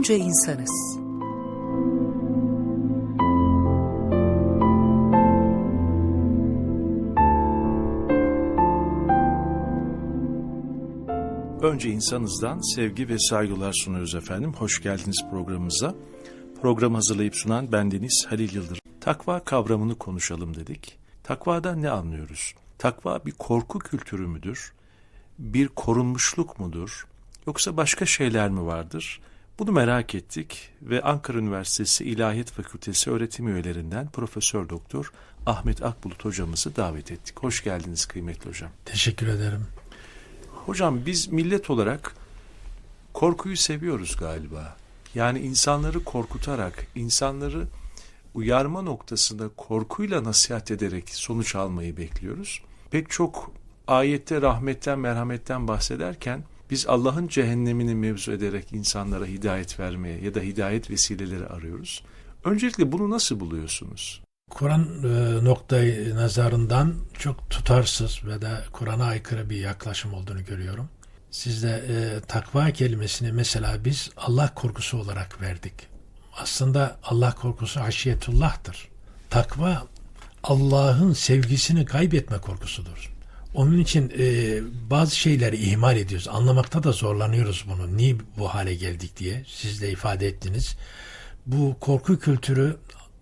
Önce insanız. Önce insanızdan sevgi ve saygılar sunuyoruz efendim. Hoş geldiniz programımıza. Program hazırlayıp sunan bendeniz Halil Yıldırım. Takva kavramını konuşalım dedik. Takvadan ne anlıyoruz? Takva bir korku kültürü müdür? Bir korunmuşluk mudur? Yoksa başka şeyler mi vardır? Bunu merak ettik ve Ankara Üniversitesi İlahiyat Fakültesi öğretim üyelerinden Profesör Doktor Ahmet Akbulut hocamızı davet ettik. Hoş geldiniz kıymetli hocam. Teşekkür ederim. Hocam biz millet olarak korkuyu seviyoruz galiba. Yani insanları korkutarak, insanları uyarma noktasında korkuyla nasihat ederek sonuç almayı bekliyoruz. Pek çok ayette rahmetten, merhametten bahsederken biz Allah'ın cehennemini mevzu ederek insanlara hidayet vermeye ya da hidayet vesileleri arıyoruz. Öncelikle bunu nasıl buluyorsunuz? Kur'an e, noktayı nazarından çok tutarsız ve de Kur'an'a aykırı bir yaklaşım olduğunu görüyorum. Siz de e, takva kelimesini mesela biz Allah korkusu olarak verdik. Aslında Allah korkusu haşiyetullah'tır. Takva Allah'ın sevgisini kaybetme korkusudur. Onun için e, bazı şeyleri ihmal ediyoruz. Anlamakta da zorlanıyoruz bunu. Niye bu hale geldik diye. Siz de ifade ettiniz. Bu korku kültürü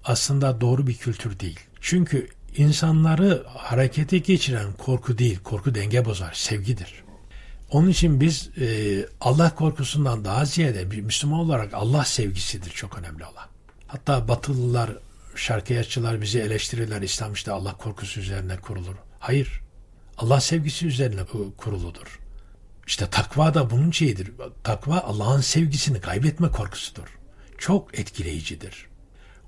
aslında doğru bir kültür değil. Çünkü insanları harekete geçiren korku değil, korku denge bozar, sevgidir. Onun için biz e, Allah korkusundan daha ziyade bir Müslüman olarak Allah sevgisidir çok önemli olan. Hatta Batılılar, şarkıyatçılar bizi eleştirirler. İslam işte Allah korkusu üzerine kurulur. Hayır. Allah sevgisi üzerine kuruludur. İşte takva da bunun şeyidir. Takva Allah'ın sevgisini kaybetme korkusudur. Çok etkileyicidir.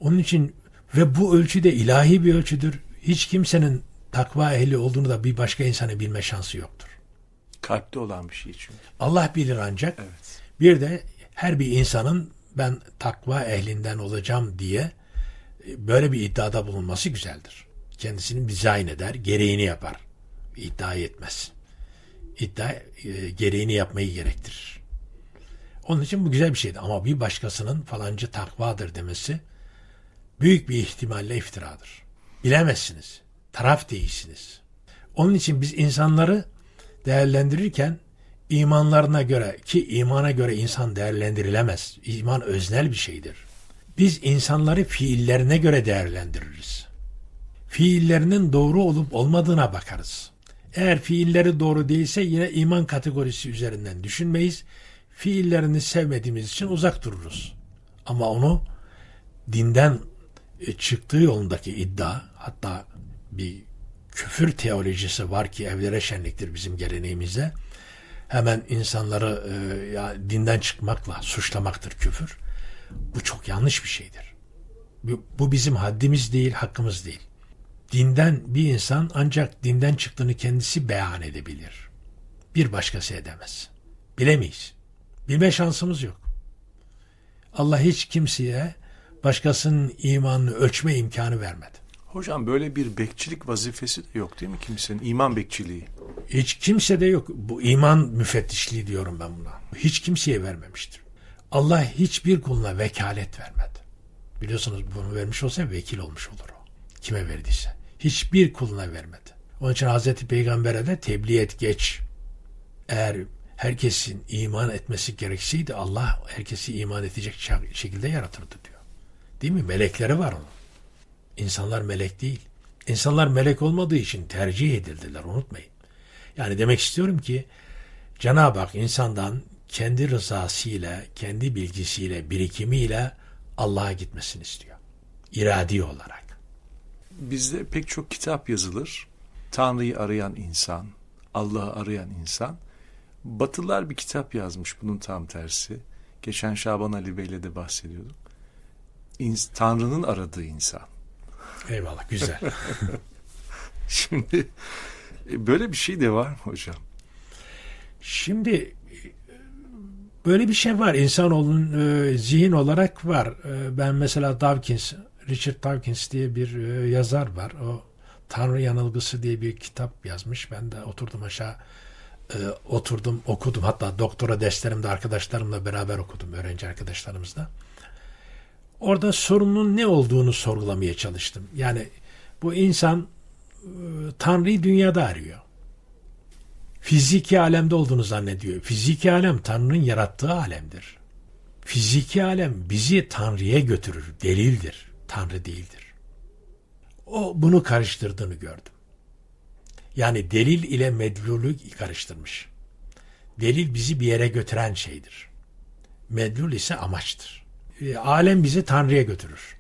Onun için ve bu ölçüde ilahi bir ölçüdür. Hiç kimsenin takva ehli olduğunu da bir başka insanı bilme şansı yoktur. Kalpte olan bir şey çünkü. Allah bilir ancak. Evet. Bir de her bir insanın ben takva ehlinden olacağım diye e, böyle bir iddiada bulunması güzeldir. Kendisini dizayn eder, gereğini yapar. İddia etmez. İddia e, gereğini yapmayı gerektirir. Onun için bu güzel bir şeydi. Ama bir başkasının falancı takvadır demesi büyük bir ihtimalle iftiradır. Bilemezsiniz. Taraf değilsiniz. Onun için biz insanları değerlendirirken imanlarına göre ki imana göre insan değerlendirilemez. İman öznel bir şeydir. Biz insanları fiillerine göre değerlendiririz. Fiillerinin doğru olup olmadığına bakarız. Eğer fiilleri doğru değilse yine iman kategorisi üzerinden düşünmeyiz. Fiillerini sevmediğimiz için uzak dururuz. Ama onu dinden e, çıktığı yolundaki iddia hatta bir küfür teolojisi var ki evlere şenliktir bizim geleneğimizde. Hemen insanları e, ya dinden çıkmakla suçlamaktır küfür. Bu çok yanlış bir şeydir. Bu, bu bizim haddimiz değil, hakkımız değil. Dinden bir insan ancak dinden çıktığını kendisi beyan edebilir. Bir başkası edemez. Bilemeyiz. Bilme şansımız yok. Allah hiç kimseye başkasının imanını ölçme imkanı vermedi. Hocam böyle bir bekçilik vazifesi de yok değil mi kimsenin? İman bekçiliği. Hiç kimse de yok. Bu iman müfettişliği diyorum ben buna. Hiç kimseye vermemiştir. Allah hiçbir kuluna vekalet vermedi. Biliyorsunuz bunu vermiş olsa vekil olmuş olur o. Kime verdiyse. Hiçbir kuluna vermedi. Onun için Hazreti Peygamber'e de tebliğ et geç. Eğer herkesin iman etmesi gerekseydi Allah herkesi iman edecek şekilde yaratırdı diyor. Değil mi? Melekleri var onun. İnsanlar melek değil. İnsanlar melek olmadığı için tercih edildiler unutmayın. Yani demek istiyorum ki Cenab-ı Hak insandan kendi rızasıyla, kendi bilgisiyle, birikimiyle Allah'a gitmesini istiyor. İradi olarak. Bizde pek çok kitap yazılır. Tanrı'yı arayan insan, Allah'ı arayan insan. Batılılar bir kitap yazmış bunun tam tersi. Geçen Şaban Ali Bey'le de bahsediyorduk. İns- Tanrı'nın aradığı insan. Eyvallah güzel. Şimdi e, böyle bir şey de var mı hocam? Şimdi böyle bir şey var. İnsanoğlunun e, zihin olarak var. E, ben mesela Dawkins, Richard Dawkins diye bir e, yazar var. O Tanrı Yanılgısı diye bir kitap yazmış. Ben de oturdum aşağı e, oturdum okudum hatta doktora derslerimde arkadaşlarımla beraber okudum öğrenci arkadaşlarımızla. Orada sorunun ne olduğunu sorgulamaya çalıştım. Yani bu insan e, Tanrı'yı dünyada arıyor. Fiziki alemde olduğunu zannediyor. Fiziki alem Tanrı'nın yarattığı alemdir. Fiziki alem bizi Tanrı'ya götürür, delildir. Tanrı değildir. O bunu karıştırdığını gördüm. Yani delil ile medlulü karıştırmış. Delil bizi bir yere götüren şeydir. Medlul ise amaçtır. E, alem bizi Tanrı'ya götürür.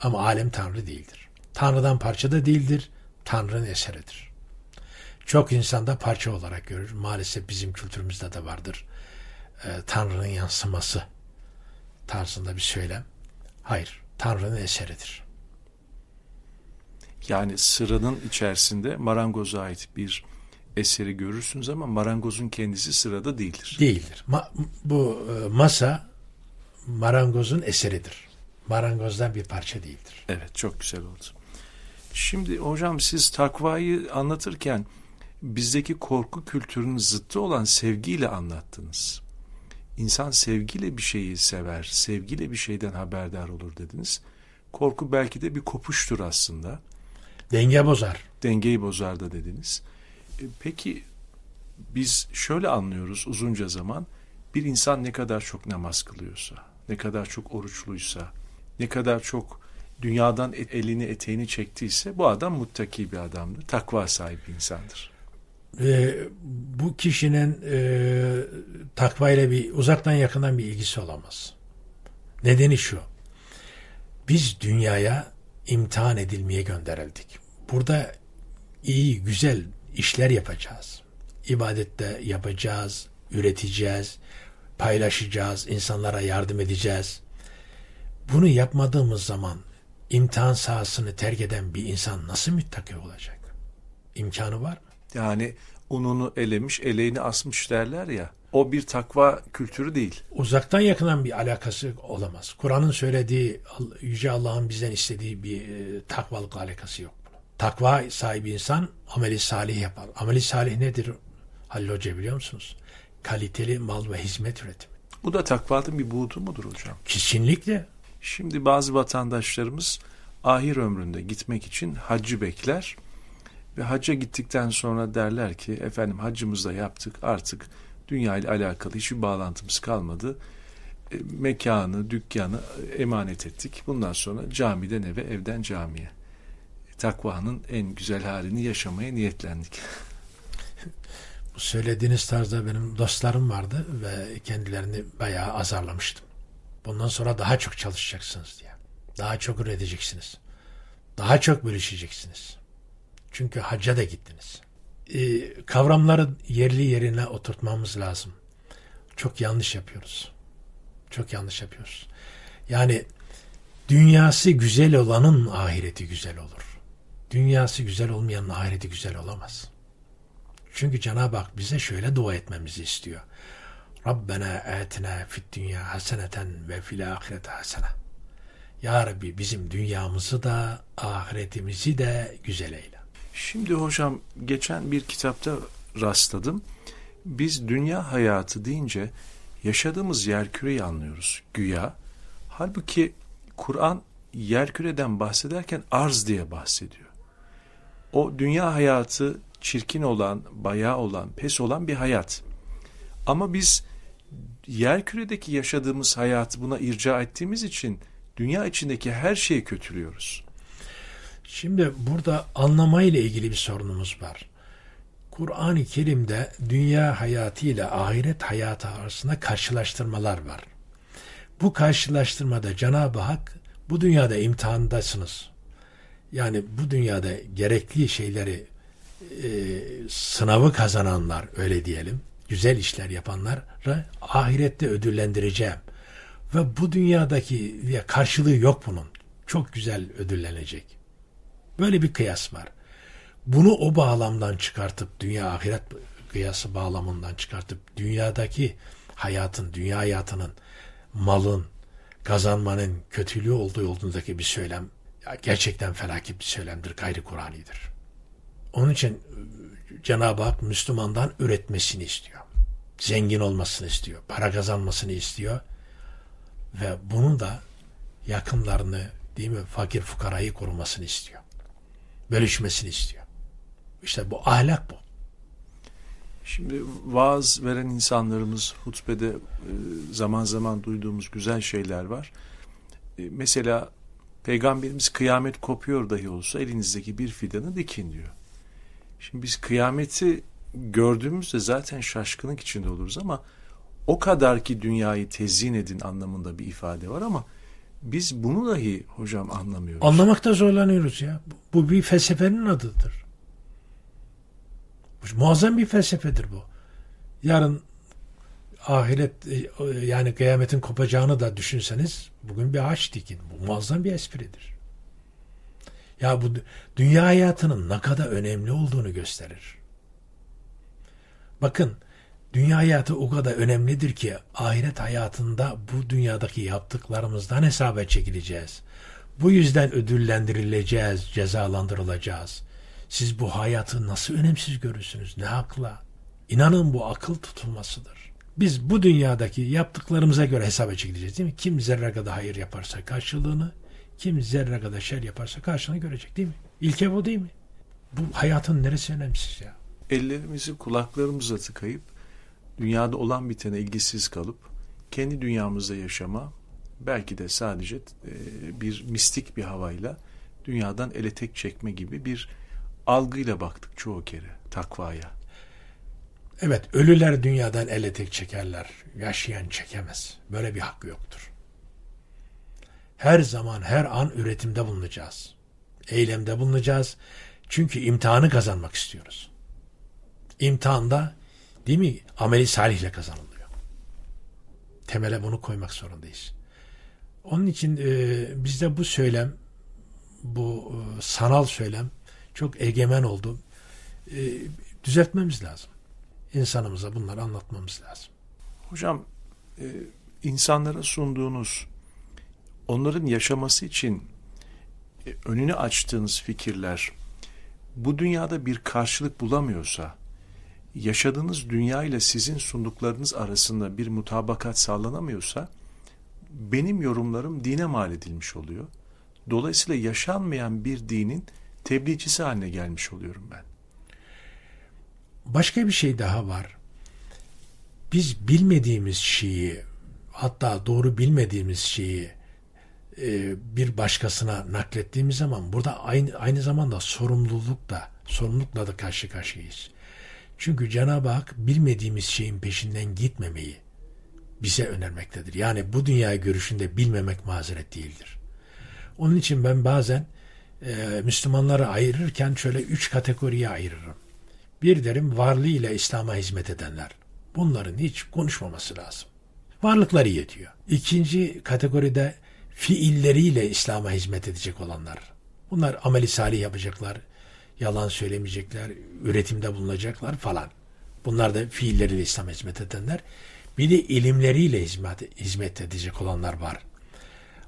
Ama alem Tanrı değildir. Tanrı'dan parça da değildir. Tanrı'nın eseridir. Çok insanda parça olarak görür. Maalesef bizim kültürümüzde de vardır. E, Tanrı'nın yansıması tarzında bir söylem. Hayır, Tanrı'nın eseridir. Yani sıranın içerisinde marangoza ait bir eseri görürsünüz ama marangozun kendisi sırada değildir. Değildir. Ma- bu e, masa marangozun eseridir. Marangozdan bir parça değildir. Evet çok güzel oldu. Şimdi hocam siz takvayı anlatırken bizdeki korku kültürünün zıttı olan sevgiyle anlattınız. İnsan sevgiyle bir şeyi sever, sevgiyle bir şeyden haberdar olur dediniz. Korku belki de bir kopuştur aslında. Denge bozar. Dengeyi bozar da dediniz. E, Peki biz şöyle anlıyoruz uzunca zaman bir insan ne kadar çok namaz kılıyorsa, ne kadar çok oruçluysa, ne kadar çok dünyadan e- elini eteğini çektiyse bu adam muttaki bir adamdır, takva sahibi insandır. E, bu kişinin e, takva ile bir uzaktan yakından bir ilgisi olamaz. Nedeni şu. Biz dünyaya imtihan edilmeye gönderildik. Burada iyi, güzel işler yapacağız. İbadette yapacağız, üreteceğiz, paylaşacağız, insanlara yardım edeceğiz. Bunu yapmadığımız zaman imtihan sahasını terk eden bir insan nasıl müttaki olacak? İmkanı var? Yani ununu elemiş, eleğini asmış derler ya. O bir takva kültürü değil. uzaktan yakından bir alakası olamaz. Kur'an'ın söylediği Yüce Allah'ın bizden istediği bir e, takvalıkla alakası yok. Takva sahibi insan ameli salih yapar. Ameli salih nedir Halil Hoca biliyor musunuz? Kaliteli mal ve hizmet üretimi. Bu da takvanın bir buğdu mudur hocam? Kesinlikle Şimdi bazı vatandaşlarımız ahir ömründe gitmek için haccı bekler ve hacca gittikten sonra derler ki efendim haccımızı da yaptık artık dünya ile alakalı hiçbir bağlantımız kalmadı. E, mekanı, dükkanı emanet ettik. Bundan sonra camiden eve, evden camiye. Takvanın en güzel halini yaşamaya niyetlendik. bu söylediğiniz tarzda benim dostlarım vardı ve kendilerini bayağı azarlamıştım. Bundan sonra daha çok çalışacaksınız diye. Daha çok üreteceksiniz. Daha çok bölüşeceksiniz. Çünkü hacca da gittiniz. Ee, kavramları yerli yerine oturtmamız lazım. Çok yanlış yapıyoruz. Çok yanlış yapıyoruz. Yani dünyası güzel olanın ahireti güzel olur. Dünyası güzel olmayanın ahireti güzel olamaz. Çünkü Cenab-ı Hak bize şöyle dua etmemizi istiyor. Rabbena atina fid dünya haseneten ve fil ahirete hasene. Ya Rabbi bizim dünyamızı da ahiretimizi de güzel eyle. Şimdi hocam geçen bir kitapta rastladım. Biz dünya hayatı deyince yaşadığımız yerküreyi anlıyoruz güya. Halbuki Kur'an yerküreden bahsederken arz diye bahsediyor. O dünya hayatı çirkin olan, bayağı olan, pes olan bir hayat. Ama biz yerküredeki yaşadığımız hayatı buna irca ettiğimiz için dünya içindeki her şeyi kötülüyoruz. Şimdi burada anlamayla ilgili bir sorunumuz var. Kur'an-ı Kerim'de dünya hayatı ile ahiret hayatı arasında karşılaştırmalar var. Bu karşılaştırmada Cenab-ı Hak bu dünyada imtihandasınız. Yani bu dünyada gerekli şeyleri e, sınavı kazananlar öyle diyelim, güzel işler yapanları ahirette ödüllendireceğim. Ve bu dünyadaki ya karşılığı yok bunun. Çok güzel ödüllenecek. Böyle bir kıyas var. Bunu o bağlamdan çıkartıp dünya ahiret kıyası bağlamından çıkartıp dünyadaki hayatın, dünya hayatının, malın, kazanmanın kötülüğü olduğu yolundaki bir söylem gerçekten felaket bir söylemdir, gayri Kur'anidir. Onun için Cenab-ı Hak Müslümandan üretmesini istiyor. Zengin olmasını istiyor. Para kazanmasını istiyor. Ve bunun da yakınlarını değil mi fakir fukarayı korumasını istiyor. Bölüşmesini istiyor. İşte bu ahlak bu. Şimdi vaaz veren insanlarımız hutbede e, zaman zaman duyduğumuz güzel şeyler var. E, Mesela Peygamberimiz kıyamet kopuyor dahi olsa elinizdeki bir fidanı dikin diyor. Şimdi biz kıyameti gördüğümüzde zaten şaşkınlık içinde oluruz ama o kadar ki dünyayı tezyin edin anlamında bir ifade var ama biz bunu dahi hocam anlamıyoruz. Anlamakta zorlanıyoruz ya. Bu- bir felsefenin adıdır. Muazzam bir felsefedir bu. Yarın ahiret e, yani kıyametin kopacağını da düşünseniz bugün bir ağaç dikin. Bu muazzam bir espridir. Ya bu dü- dünya hayatının ne kadar önemli olduğunu gösterir. Bakın dünya hayatı o kadar önemlidir ki ahiret hayatında bu dünyadaki yaptıklarımızdan hesaba çekileceğiz. Bu yüzden ödüllendirileceğiz, cezalandırılacağız. Siz bu hayatı nasıl önemsiz görürsünüz? Ne akla? İnanın bu akıl tutulmasıdır. Biz bu dünyadaki yaptıklarımıza göre hesaba çekileceğiz değil mi? Kim zerre kadar hayır yaparsa karşılığını, kim zerre kadar şer yaparsa karşılığını görecek değil mi? İlke bu değil mi? Bu hayatın neresi önemsiz ya? ellerimizi kulaklarımıza tıkayıp dünyada olan bitene ilgisiz kalıp kendi dünyamızda yaşama belki de sadece e, bir mistik bir havayla dünyadan ele tek çekme gibi bir algıyla baktık çoğu kere takvaya. Evet, ölüler dünyadan ele tek çekerler. Yaşayan çekemez. Böyle bir hakkı yoktur. Her zaman, her an üretimde bulunacağız. Eylemde bulunacağız. Çünkü imtihanı kazanmak istiyoruz. İmtihanda, değil mi, ameli salihle kazanılıyor. Temele bunu koymak zorundayız. Onun için e, bizde bu söylem, bu e, sanal söylem çok egemen oldu. E, düzeltmemiz lazım insanımıza bunları anlatmamız lazım. Hocam e, insanlara sunduğunuz onların yaşaması için e, önünü açtığınız fikirler bu dünyada bir karşılık bulamıyorsa yaşadığınız dünya ile sizin sunduklarınız arasında bir mutabakat sağlanamıyorsa benim yorumlarım dine mal edilmiş oluyor. Dolayısıyla yaşanmayan bir dinin tebliğcisi haline gelmiş oluyorum ben. Başka bir şey daha var. Biz bilmediğimiz şeyi hatta doğru bilmediğimiz şeyi e, bir başkasına naklettiğimiz zaman burada aynı aynı zamanda sorumluluk da sorumlulukla da karşı karşıyayız. Çünkü Cenab-ı Hak bilmediğimiz şeyin peşinden gitmemeyi bize önermektedir. Yani bu dünya görüşünde bilmemek mazeret değildir. Onun için ben bazen e, Müslümanları ayırırken şöyle üç kategoriye ayırırım. Bir derim varlığıyla İslam'a hizmet edenler. Bunların hiç konuşmaması lazım. Varlıkları yetiyor. İkinci kategoride fiilleriyle İslam'a hizmet edecek olanlar. Bunlar ameli salih yapacaklar, yalan söylemeyecekler, üretimde bulunacaklar falan. Bunlar da fiilleriyle İslam'a hizmet edenler. Bir de ilimleriyle hizmet, hizmet edecek olanlar var.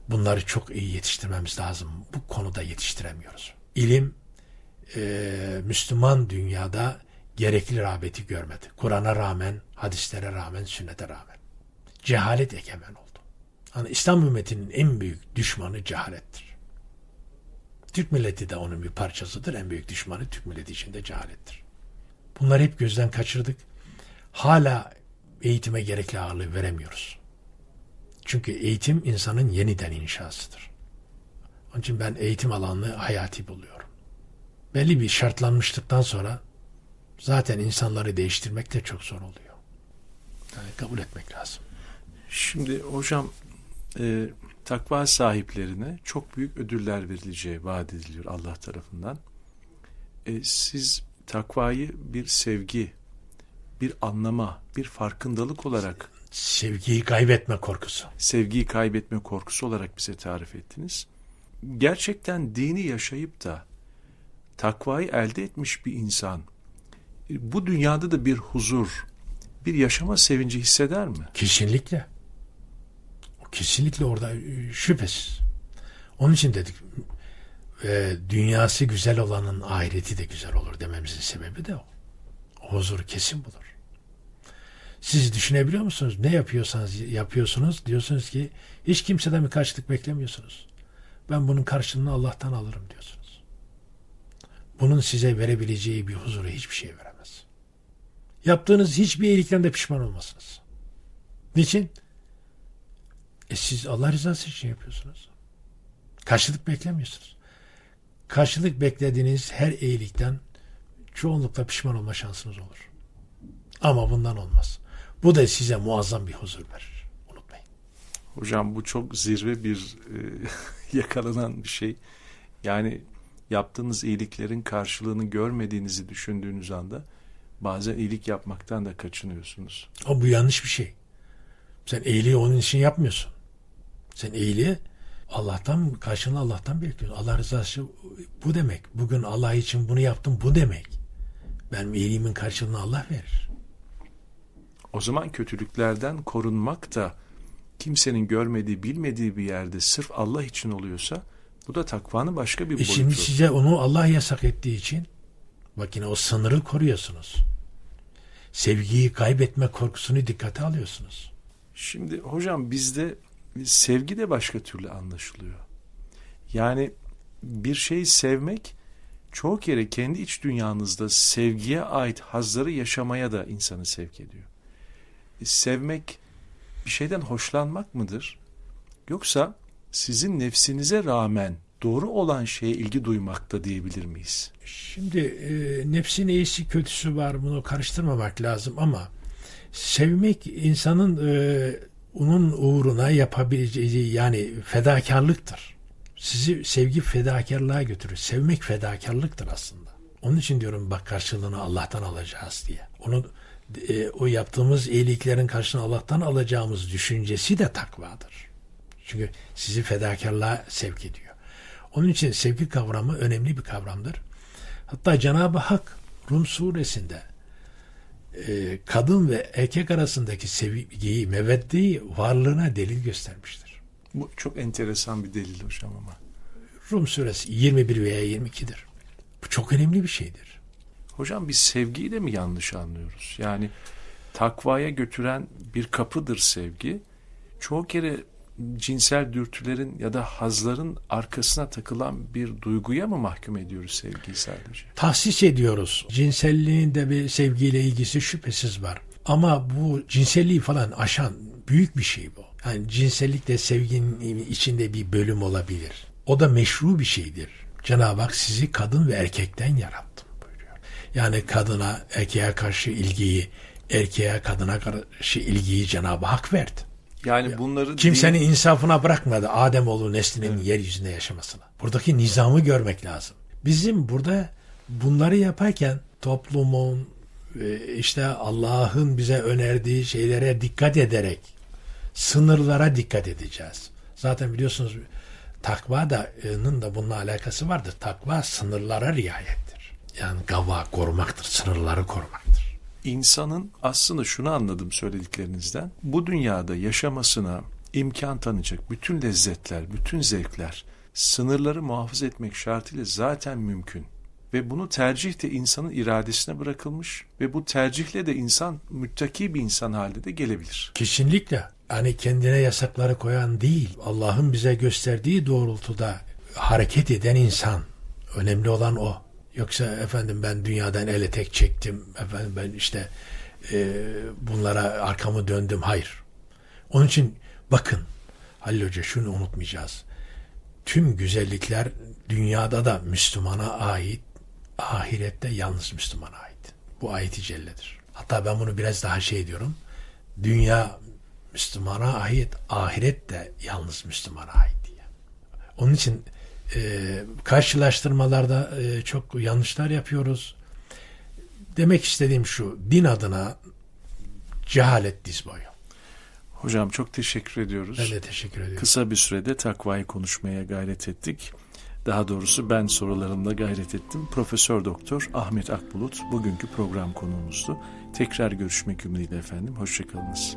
Bunları çok iyi yetiştirmemiz lazım. Bu konuda yetiştiremiyoruz. İlim e, Müslüman dünyada gerekli rağbeti görmedi. Kur'an'a rağmen, hadislere rağmen, sünnete rağmen. Cehalet egemen oldu. Yani İslam ümmetinin en büyük düşmanı cehalettir. Türk milleti de onun bir parçasıdır. En büyük düşmanı Türk milleti içinde cehalettir. Bunları hep gözden kaçırdık. Hala eğitime gerekli ağırlığı veremiyoruz. Çünkü eğitim insanın yeniden inşasıdır. Onun için ben eğitim alanını hayati buluyorum. Belli bir şartlanmışlıktan sonra zaten insanları değiştirmek de çok zor oluyor. Yani kabul etmek lazım. Şimdi hocam e, takva sahiplerine çok büyük ödüller verileceği vaat ediliyor Allah tarafından. E, siz takvayı bir sevgi, bir anlama, bir farkındalık olarak Sevgiyi kaybetme korkusu. sevgiyi kaybetme korkusu olarak bize tarif ettiniz. Gerçekten dini yaşayıp da takvayı elde etmiş bir insan e, bu dünyada da bir huzur, bir yaşama sevinci hisseder mi? Kesinlikle. Kesinlikle orada e, şüphesiz. Onun için dedik e, dünyası güzel olanın ahireti de güzel olur dememizin sebebi de o. huzur kesin bulur. Siz düşünebiliyor musunuz? Ne yapıyorsanız yapıyorsunuz diyorsunuz ki hiç kimseden bir karşılık beklemiyorsunuz. Ben bunun karşılığını Allah'tan alırım diyorsunuz. Bunun size verebileceği bir huzuru hiçbir şey veremez. Yaptığınız hiçbir iyilikten de pişman olmasınız. Niçin? E siz Allah rızası için yapıyorsunuz. Karşılık beklemiyorsunuz. Karşılık beklediğiniz her iyilikten çoğunlukla pişman olma şansınız olur. Ama bundan olmaz. Bu da size muazzam bir huzur verir. Unutmayın. Hocam bu çok zirve bir e, yakalanan bir şey. Yani yaptığınız iyiliklerin karşılığını görmediğinizi düşündüğünüz anda bazen iyilik yapmaktan da kaçınıyorsunuz. Ama bu yanlış bir şey. Sen iyiliği onun için yapmıyorsun. Sen iyiliği Allah'tan karşılığını Allah'tan bekliyorsun. Allah rızası bu demek. Bugün Allah için bunu yaptım bu demek. Benim iyiliğimin karşılığını Allah verir. O zaman kötülüklerden korunmak da kimsenin görmediği, bilmediği bir yerde sırf Allah için oluyorsa bu da takvanın başka bir E boyutu. şimdi size onu Allah yasak ettiği için bak yine o sınırı koruyorsunuz. Sevgiyi kaybetme korkusunu dikkate alıyorsunuz. Şimdi hocam bizde sevgi de başka türlü anlaşılıyor. Yani bir şeyi sevmek çoğu kere kendi iç dünyanızda sevgiye ait hazları yaşamaya da insanı sevk ediyor. E, sevmek bir şeyden hoşlanmak mıdır? Yoksa sizin nefsinize rağmen doğru olan şeye ilgi duymakta diyebilir miyiz? Şimdi e, nefsin iyisi kötüsü var bunu karıştırmamak lazım ama sevmek insanın e, onun uğruna yapabileceği yani fedakarlıktır. Sizi sevgi fedakarlığa götürür. Sevmek fedakarlıktır aslında. Onun için diyorum bak karşılığını Allah'tan alacağız diye. Onu e, o yaptığımız iyiliklerin karşılığını Allah'tan alacağımız düşüncesi de takvadır. Çünkü sizi fedakarlığa sevk ediyor. Onun için sevgi kavramı önemli bir kavramdır. Hatta Cenab-ı Hak Rum suresinde e, kadın ve erkek arasındaki sevgiyi, meveddeyi varlığına delil göstermiştir. Bu çok enteresan bir delil hocam ama. Rum suresi 21 veya 22'dir. Bu çok önemli bir şeydir. Hocam biz sevgiyi de mi yanlış anlıyoruz? Yani takvaya götüren bir kapıdır sevgi. Çoğu kere cinsel dürtülerin ya da hazların arkasına takılan bir duyguya mı mahkum ediyoruz sevgiyi sadece? Tahsis ediyoruz. Cinselliğin de bir sevgiyle ilgisi şüphesiz var. Ama bu cinselliği falan aşan büyük bir şey bu. Yani cinsellik de sevginin içinde bir bölüm olabilir. O da meşru bir şeydir. Cenab-ı Hak sizi kadın ve erkekten yarattım buyuruyor. Yani kadına, erkeğe karşı ilgiyi, erkeğe kadına karşı ilgiyi Cenab-ı Hak verdi. Yani bunları Kimsenin din- insafına bırakmadı Ademoğlu neslinin yeryüzünde yaşamasını. Buradaki nizamı görmek lazım. Bizim burada bunları yaparken toplumun e, işte Allah'ın bize önerdiği şeylere dikkat ederek sınırlara dikkat edeceğiz. Zaten biliyorsunuz takva da'nın da bununla alakası vardır. Takva sınırlara riayettir. Yani gava korumaktır, sınırları korumaktır. İnsanın aslında şunu anladım söylediklerinizden. Bu dünyada yaşamasına imkan tanıyacak bütün lezzetler, bütün zevkler sınırları muhafaza etmek şartıyla zaten mümkün. Ve bunu tercih de insanın iradesine bırakılmış ve bu tercihle de insan müttaki bir insan halde de gelebilir. Kesinlikle. Hani kendine yasakları koyan değil, Allah'ın bize gösterdiği doğrultuda hareket eden insan. Önemli olan o. Yoksa efendim ben dünyadan ele tek çektim, efendim ben işte e, bunlara arkamı döndüm. Hayır. Onun için bakın Halil Hoca şunu unutmayacağız. Tüm güzellikler dünyada da Müslümana ait, ahirette yalnız Müslümana ait. Bu ayet-i celledir. Hatta ben bunu biraz daha şey diyorum. Dünya Müslümana ait, ahiret de yalnız Müslümana ait diye. Onun için e, karşılaştırmalarda e, çok yanlışlar yapıyoruz. Demek istediğim şu, din adına cehalet diz boyu. Hocam çok teşekkür ediyoruz. Ben de teşekkür ediyorum. Kısa bir sürede takvayı konuşmaya gayret ettik. Daha doğrusu ben sorularımla gayret ettim. Profesör Doktor Ahmet Akbulut bugünkü program konuğumuzdu. Tekrar görüşmek ümidiyle efendim. Hoşçakalınız.